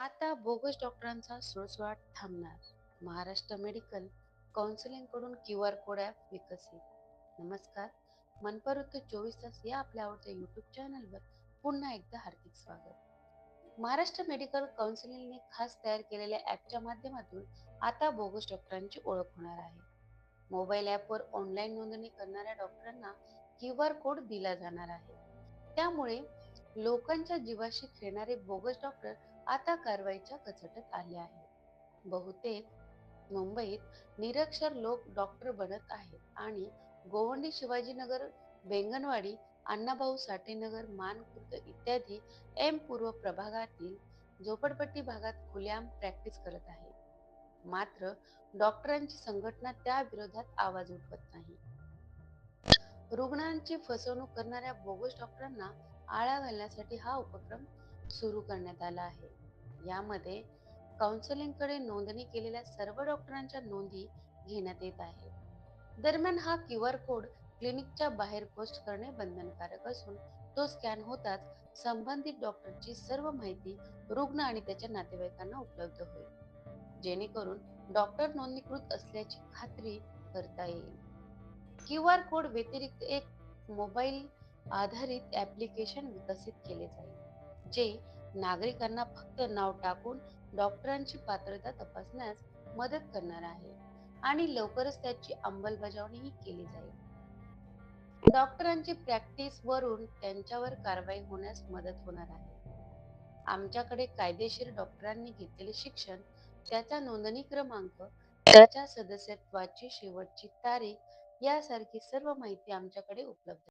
आता बोगस डॉक्टरांचा सुळसुळाट थांबणार. महाराष्ट्र मेडिकलकडून क्यू आर कोड ॲप विकसित. नमस्कार, मनपरुत्त चोवीस तास या आपल्या आवडत्या युट्यूब चॅनलवर पुन्हा एकदा हार्दिक स्वागत. महाराष्ट्र मेडिकल काउन्सिलिंगने खास तयार केलेल्या ॲपच्या माध्यमातून आता बोगस डॉक्टरांची ओळख होणार आहे. मोबाईल ॲपवर ऑनलाईन नोंदणी करणाऱ्या डॉक्टरांना क्यू आर कोड दिला जाणार आहे. त्यामुळे लोकांच्या जीवाशी खेळणारे बोगस डॉक्टर आता कारवाईच्या कचटत आले आहे. बहुतेक मुंबईत निरक्षर लोक डॉक्टर बनत आहेत आणि गोवंडी शिवाजीनगर, बेंगणवाडी, अण्णाभाऊ साठेनगर मानखुर्द इत्यादी एम पूर्व प्रभागातील झोपडपट्टी भागात खुलेआम प्रॅक्टिस करत आहे मात्र डॉक्टरांची संघटना त्या विरोधात आवाज उठवत नाही. रुग्णांची फसवणूक करणाऱ्या बोगस डॉक्टरांना आळा घालण्यासाठी हा उपक्रम सुरू करण्यात आला आहे. यामध्ये काउन्सिलिंगकडे नोंदणी केलेल्या सर्व डॉक्टरांच्या नोंदी घेण्यात येत आहे. दरम्यान हा क्यू आर कोड क्लिनिकच्या बाहेर पोस्ट करणे बंधनकारक असून तो स्कॅन होताच संबंधित डॉक्टरची सर्व माहिती रुग्ण आणि त्याच्या नातेवाईकांना उपलब्ध होईल. जेणेकरून डॉक्टर नोंदणीकृत असल्याची खात्री करता येईल. क्यू आर कोड व्यतिरिक्त एक मोबाईल आधारित ऍप्लिकेशन विकसित केले जाईल, जे नागरिकांना फक्त नाव टाकून डॉक्टरांची पात्रता तपासण्यास मदत करणार आहे आणि लवकरच त्याची अंमलबजावणीही केली जाईल. डॉक्टरांची प्रॅक्टिस वरून त्यांच्यावर कारवाई होण्यास मदत होणार आहे. आमच्याकडे कायदेशीर डॉक्टरांनी घेतलेले शिक्षण, त्याचा नोंदणी क्रमांक, त्याच्या सदस्यत्वाची शेवटची तारीख यासारखी सर्व माहिती आमच्याकडे उपलब्ध